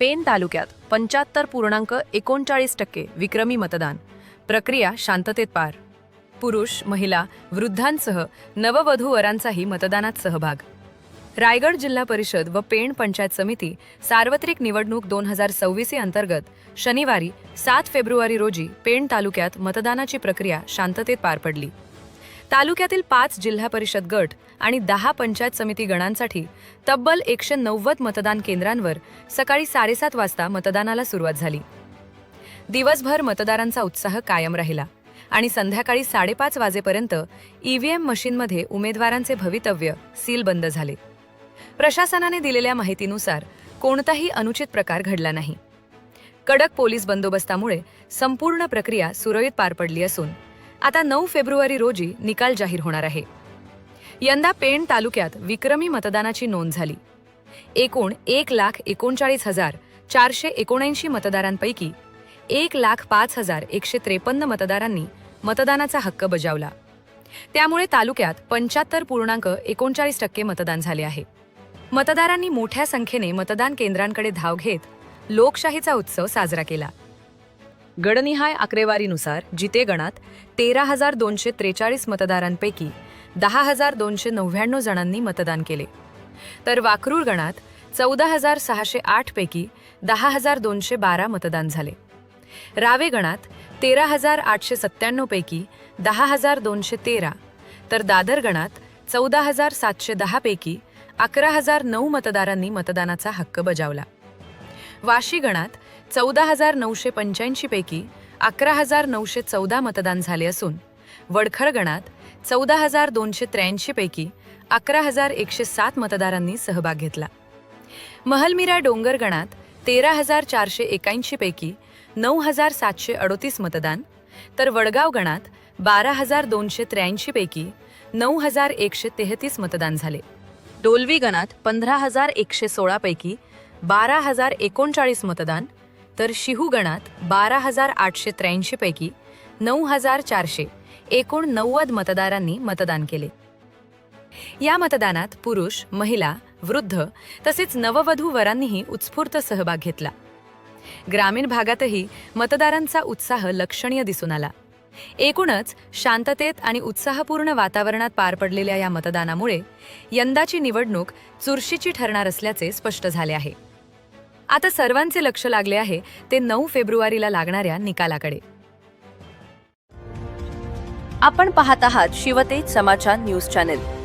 Pen तालुक्यात पंच्याहत्तर पूर्णांक एकोणचाळीस टक्के विक्रमी मतदान. प्रक्रिया शांततेत पार. पुरुष महिला वृद्धांसह नववधूवरांचाही मतदानात सहभाग. रायगड जिल्हा परिषद व पेण पंचायत समिती सार्वत्रिक निवडणूक दोन हजार सव्वीस अंतर्गत शनिवारी सात फेब्रुवारी रोजी पेण तालुक्यात मतदानाची प्रक्रिया शांततेत पार पडली. तालुक्यातील पाच जिल्हा परिषद गट आणि दहा पंचायत समिती गणांसाठी तब्बल एकशे नव्वद मतदान केंद्रांवर सकाळी साडेसात वाजता मतदानाला सुरुवात झाली. दिवसभर मतदारांचा उत्साह कायम राहिला आणि संध्याकाळी साडेपाच वाजेपर्यंत ईव्हीएम मशीनमध्ये उमेदवारांचे भवितव्य सीलबंद झाले. प्रशासनाने दिलेल्या माहितीनुसार कोणताही अनुचित प्रकार घडला नाही. कडक पोलीस बंदोबस्तामुळे संपूर्ण प्रक्रिया सुरळीत पार पडली असून आता नऊ फेब्रुवारी रोजी निकाल जाहीर होणार आहे. यंदा पेण तालुक्यात विक्रमी मतदानाची नोंद झाली. एकूण एक लाख एकोणचाळीस हजार चारशे एकोणऐंशी मतदारांपैकी एक लाख पाच हजार एकशे त्रेपन्न मतदारांनी मतदानाचा हक्क बजावला. त्यामुळे तालुक्यात पंच्याहत्तर पूर्णांक एकोणचाळीस टक्के मतदान झाले आहे. मतदारांनी मोठ्या संख्येने मतदान केंद्रांकडे धाव घेत लोकशाहीचा उत्सव साजरा केला. गडनिहाय आकडेवारीनुसार जिते गणात तेरा हजार दोनशे त्रेचाळीस मतदारांपैकी दहा हजार दोनशे नव्याण्णव जणांनी मतदान केले. तर वाकरूर गणात चौदा हजार सहाशे आठपैकी दहा हजार दोनशे बारा मतदान झाले. रावे गणात तेरा हजार आठशे सत्त्याण्णवपैकी दहा हजार दोनशे तेरा. तर दादर गणात चौदा हजार सातशे दहापैकी अकरा हजार नऊ मतदारांनी मतदानाचा हक्क बजावला. वाशी गणात चौदा हजार नऊशे पंच्याऐंशी पैकी अकरा हजार नऊशे चौदा मतदान झाले असून वडखळ गणात चौदा हजार दोनशे त्र्याऐंशी पैकी अकरा हजार एकशे सात मतदारांनी सहभाग घेतला. महलमिरा डोंगर गणात तेरा हजार चारशे एक्याऐंशी पैकी नऊ हजार सातशे अडोतीस मतदान तर वडगाव गणात बारा हजार दोनशे त्र्याऐंशी पैकी नऊ हजार एकशे तेहतीस मतदान झाले. डोलवी गणात पंधरा हजार एकशे सोळा पैकी बारा हजार एकोणचाळीस मतदान तर शिहूगणात बारा हजार आठशे त्र्याऐंशीपैकी नऊ हजार चारशे एकूण नव्वद मतदारांनी मतदान केले. या मतदानात पुरुष महिला वृद्ध तसेच नववधू वरांनीही उत्स्फूर्त सहभाग घेतला. ग्रामीण भागातही मतदारांचा उत्साह लक्षणीय दिसून आला. एकूणच शांततेत आणि उत्साहपूर्ण वातावरणात पार पडलेल्या या मतदानामुळे यंदाची निवडणूक चुरशीची ठरणार असल्याचे स्पष्ट झाले आहे. आता सर्वांचे लक्ष लागले आहे ते नऊ फेब्रुवारीला लागणाऱ्या निकालाकडे. आपण पाहत आहात शिवतेज समाचार न्यूज चॅनेल.